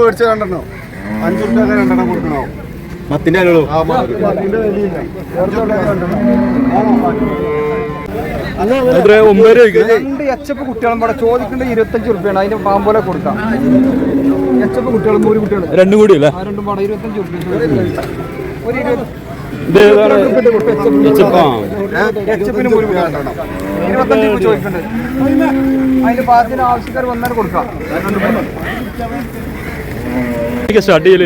മേടിച്ച രണ്ടെണ്ണോ. അഞ്ചു റുപ്യ രണ്ടെണ്ണം. കൊടുക്കണോ. മത്തിന്റെ അല്ലോ ആ വിലയില്ല എത്ര? ഒമ്പത് രൂപ രണ്ട് എച്ചപ്പ് കുട്ടികളും കൂടെ ചോദിക്കേണ്ട ഇരുപത്തഞ്ച് റുപ്യാണ് അതിന്റെ പാമ്പോലെ കൊടുക്കാം. എച്ചപ്പ് കുട്ടികളും ഒരു കുട്ടികൾ രണ്ടും കൂടി ആ രണ്ടും പാടെ. ഇരുപത്തഞ്ച് റുപ്യ ഒരു ഇരുപത്. ഇത് അതിന്റെ ആവശ്യക്കാർ വന്നാൽ കൊടുക്കാം. സ്റ്റാർട്ട് ചെയ്യൽ?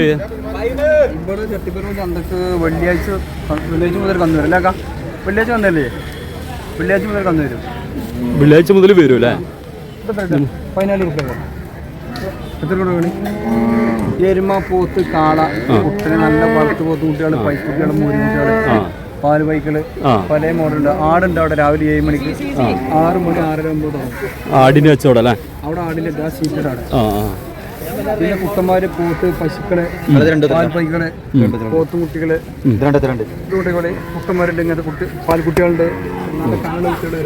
ഇവിടെ ചട്ടിപ്പറമ്പ് ചന്തക്ക് വെള്ളിയാഴ്ച വെള്ളിയാഴ്ച മുതൽ കന്നു വരും. അല്ലേക്കാ വെള്ളിയാഴ്ച വന്നല്ലേ? വെള്ളിയാഴ്ച മുതൽ കന്നു വരും. വെള്ളിയാഴ്ച മുതൽ വരും അല്ലേ പതിനാല് റുപ്യ എത്ര രൂപ വേണി എരുമ പോത്ത് കാള കുട്ടന് നല്ല വളർത്തു പോത്ത് കുട്ടികൾ പൈക്കുട്ടികൾ മൂരി കുട്ടികൾ ആ. പാൽ പൈക്കൾ ആ. പല മോഡലുണ്ട്. ആടുണ്ട് അവിടെ രാവിലെ ഏഴ് മണിക്ക്. ആറ് മണി ആറര ഒമ്പത് തുടങ്ങും. ആടിന് വെച്ചോടെ അല്ലേ? അവിടെ ആടിന്റെ ഗ്യാസ് സീറ്റഡ് ആണ് ആ ആ. പിന്നെ കുട്ടന്മാര് പോത്ത് പശുക്കൾ പാൽ പൈക്കൾ പോത്തും കുട്ടികൾ. കുട്ടികൾ കുട്ടന്മാരുണ്ട് ഇങ്ങനത്തെ കുട്ടി പാൽക്കുട്ടികളുണ്ട് നല്ല കാണുന്ന കുട്ടികൾ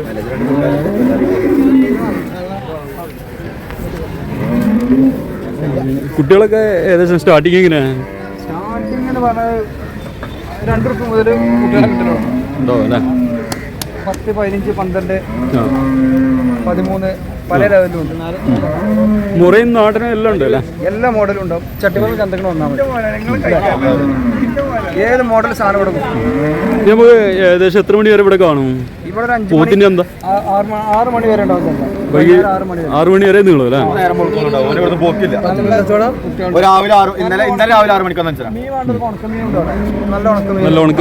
കുട്ടികളൊക്കെ ഏകദേശം സ്റ്റാർട്ടിങ് എങ്ങനെ സ്റ്റാർട്ടിങ് എന്ന് പറഞ്ഞാൽ രണ്ട് റുപ്യ മുതൽ ഉണ്ടോ? അല്ലേ? പത്ത് പതിനഞ്ച് പന്ത്രണ്ട് പതിമൂന്ന് പല ലെവലിലും ഉണ്ട്. മുറയും നാടനും എല്ലാം ഉണ്ട് അല്ലേ? എല്ലാ മോഡലും ഉണ്ടാവും. ചട്ടിപ്പറമ്പ് ചന്തകളും ഒന്നാമത് മതി. ഏത് മോഡൽ സാധനം ഇവിടെ നമുക്ക് ഏകദേശം എത്ര മണി വരെ ഇവിടെ കാണും? ഇവിടെ ഒരു അഞ്ച് പോത്തിന്റെ എന്താ? ആറ് മണി വരെ ഉണ്ടാവും വൈകി ആറ് മണി വരെ. നീളും അല്ലേ പോക്കില്ല. നല്ല ഉണക്ക കുട്ടികൾ രാവിലെ ആറ് ഇന്നലെ ഇന്നലെ രാവിലെ ആറ് മണിക്കാന്ന് വെച്ചാൽ നല്ല ഉണ്ട്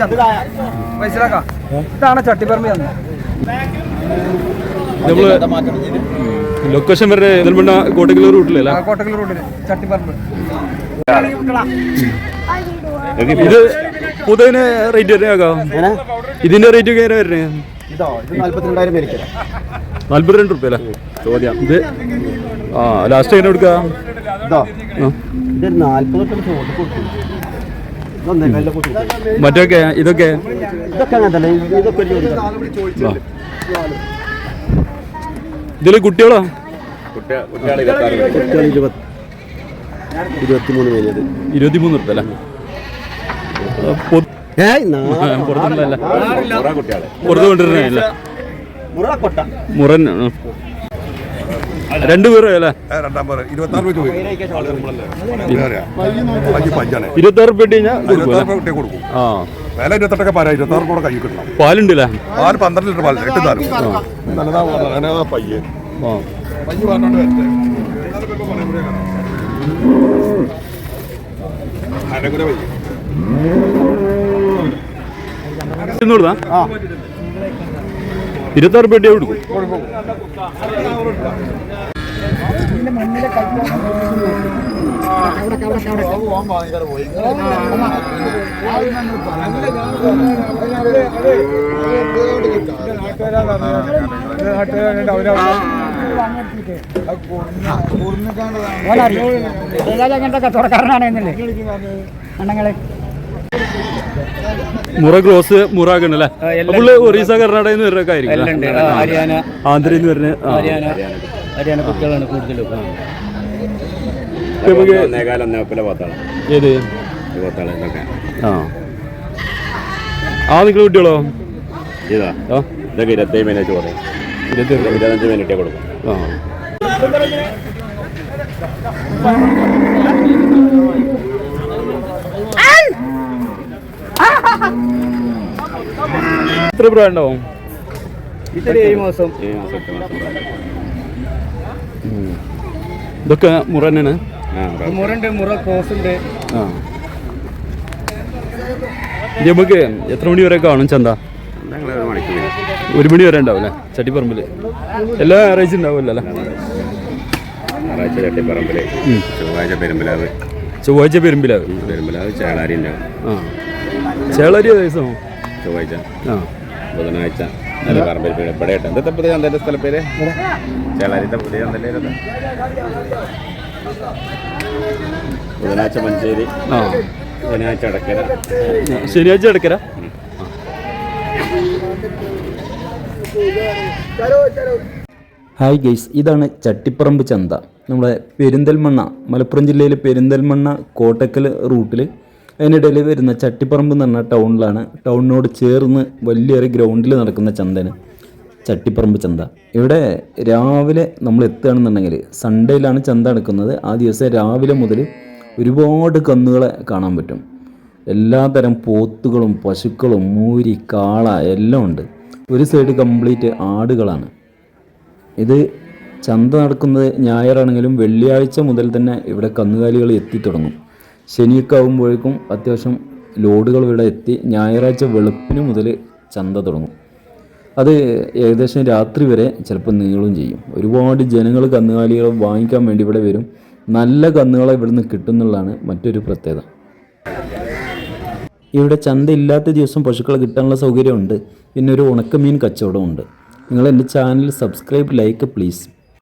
ചന്ത മനസ്സിലാക്കാം? ഇതാണ് ചട്ടിപ്പറമ്പ് ചന്ത നമ്മൾ ലൊക്കേഷൻ വരെ നെൽമണ്ണ കോട്ടക്കൽ റൂട്ടിലല്ലേ? കോട്ടക്കൽ റോഡിൽ ചട്ടിപ്പറമ്പ്. ഇത് പുതിയതിന് റേറ്റ് വരുന്നേക്കാം ഇതിന്റെ റേറ്റ് ഒക്കെ എങ്ങനെ വരുന്നേ? ഇത് നാല്പത്തിരണ്ടായിരം മേടിക്കാം. നാല്പത്തിരണ്ട് റുപ്യ അല്ലേ? ചോദ്യം. ഇത് ആ ലാസ്റ്റ് എങ്ങനെ കൊടുക്കാം? ഇതോ ആ. ഇതൊരു നാല്പതൊക്കെ ചോട്ട് കൊടുക്കും. ഇതൊന്നേ കല്ല കൊടുക്കും മറ്റൊക്കെ ഇതൊക്കെ. ഇതിൽ കുട്ടികളോ? ഇരുപത്തിമൂന്ന് ഇരുപത്തിമൂന്ന് റുപ്യ അല്ലേ? പുറത്ത് കൊണ്ടുവരുന്നില്ല മുറക്കൊട്ട മുറൻ. ആ. രണ്ട് പേരും. അല്ലേ? ഇരുപത്തി ആറ് കിട്ടണം. പാലുണ്ടല്ലേ? പാൽ പന്ത്രണ്ട് ലിറ്റർ പാൽ. എട്ട് താരം പയ്യെ പയ്യ പറഞ്ഞോണ്ട് വരട്ടെ എന്നാലും ഇപ്പൊ പറയുമ്പോഴേ അരകുര പയ്യ കൊടുത്താ ഇരുപത്തി ആറ് റുപ്യ കൊടുക്കും അങ്ങനത്തെ കച്ചവടക്കാരനാണ് എന്നല്ലേ അണ്ണങ്ങളെ മുറ ക്രോസ് മുറ ആക്കണല്ലേ പുള്ളി ഒറീസ കർണാടകയിൽ നിന്ന് വരുന്നൊക്കെ കാര്യം ഹരിയാന ആന്ധ്രയിൽ നിന്ന് വരുന്ന. ഹരിയാന ഹരിയാന കുട്ടികളാണ് കൂടുതലും നമുക്ക് ഏത്? ആ. ആ നിങ്ങൾ കുട്ടികളോ? ഇതാ. ഇതൊക്കെ ഇരുപത്തേഴ് മിനിറ്റ് ഇരുപത്തി ഇരുപത്തഞ്ച് മിനിറ്റേ കൊടുക്കും. ആ. എത്ര പ്രായം ഉണ്ടാവും? ഇതൊരു ഏഴ് മാസം. ഏഴ് മാസം എട്ട് മാസം പ്രായം. ഇതൊക്കെ മുറ തന്നെയാണ്? മുറുണ്ട് മുറ ക്രോസ് ഉണ്ട് ആ. ഇത് നമുക്ക് എത്ര മണി വരെ കാണും ചന്ത? ഒരു മണി വരെ ഉണ്ടാവും അല്ലേ? ചട്ടിപ്പറമ്പിൽ എല്ലാ ഞായറാഴ്ച ഉണ്ടാവില്ല അല്ലേ? ഞായറാഴ്ച ചട്ടിപ്പറമ്പിൽ ചൊവ്വാഴ്ച പെരുമ്പിലാവ്. ചൊവ്വാഴ്ച പെരുമ്പിലാവും. പെരുമ്പലാവ് ചേളാരി ഉണ്ടാവും. ആ. ചേളരി ദിവസം ചൊവ്വാഴ്ച. ആ. ബുധനാഴ്ച നല്ല പറമ്പിൽ പേര് ഇവിടെ ഇട്ട് എന്താ പുതിയ ചന്തന്റെ സ്ഥല പേര്? ചേളാരിത്തെ പുതിയ ചന്തന്റെ ബുധനാഴ്ച മഞ്ചേരി. ബുധനാഴ്ച അടക്കര ശനിയാഴ്ച അടക്കര ഹായ് ഗെയ്സ് ഇതാണ് ചട്ടിപ്പറമ്പ് ചന്ത. നമ്മുടെ പെരിന്തൽമണ്ണ മലപ്പുറം ജില്ലയിലെ പെരിന്തൽമണ്ണ കോട്ടക്കൽ റൂട്ടിൽ അതിനിടയിൽ വരുന്ന ചട്ടിപ്പറമ്പ് എന്ന് പറഞ്ഞ ടൗണിലാണ്. ടൗണിനോട് ചേർന്ന് വലിയൊരു ഗ്രൗണ്ടിൽ നടക്കുന്ന ചന്തന് ചട്ടിപ്പറമ്പ് ചന്ത. ഇവിടെ രാവിലെ നമ്മൾ എത്തുകയാണെന്നുണ്ടെങ്കിൽ സൺഡേയിലാണ് ചന്ത നടക്കുന്നത്. ആ ദിവസം രാവിലെ മുതൽ ഒരുപാട് കന്നുകളെ കാണാൻ പറ്റും. എല്ലാതരം പോത്തുകളും പശുക്കളും മൂരി കാള എല്ലാം ഉണ്ട്. ഒരു സൈഡ് കംപ്ലീറ്റ് ആടുകളാണ്. ഇത് ചന്ത നടക്കുന്നത് ഞായറാണെങ്കിലും വെള്ളിയാഴ്ച മുതൽ തന്നെ ഇവിടെ കന്നുകാലികൾ എത്തിത്തുടങ്ങും ശനിയൊക്കെ ആകുമ്പോഴേക്കും അത്യാവശ്യം ലോഡുകൾ ഇവിടെ എത്തി. ഞായറാഴ്ച വെളുപ്പിന് മുതൽ ചന്ത തുടങ്ങും. അത് ഏകദേശം രാത്രി വരെ ചിലപ്പോൾ നീളും ചെയ്യും. ഒരുപാട് ജനങ്ങൾ കന്നുകാലികൾ വാങ്ങിക്കാൻ വേണ്ടി ഇവിടെ വരും. നല്ല കന്നുകളെ ഇവിടുന്ന് കിട്ടുന്നുള്ളതാണ് മറ്റൊരു പ്രത്യേകത. ഇവിടെ ചന്ത ഇല്ലാത്ത ദിവസം പശുക്കളെ കിട്ടാനുള്ള സൗകര്യമുണ്ട്. പിന്നെ ഒരു ഉണക്കമീൻ കച്ചവടമുണ്ട്. നിങ്ങൾ എന്റെ ചാനൽ സബ്സ്ക്രൈബ് ലൈക്ക് പ്ലീസ്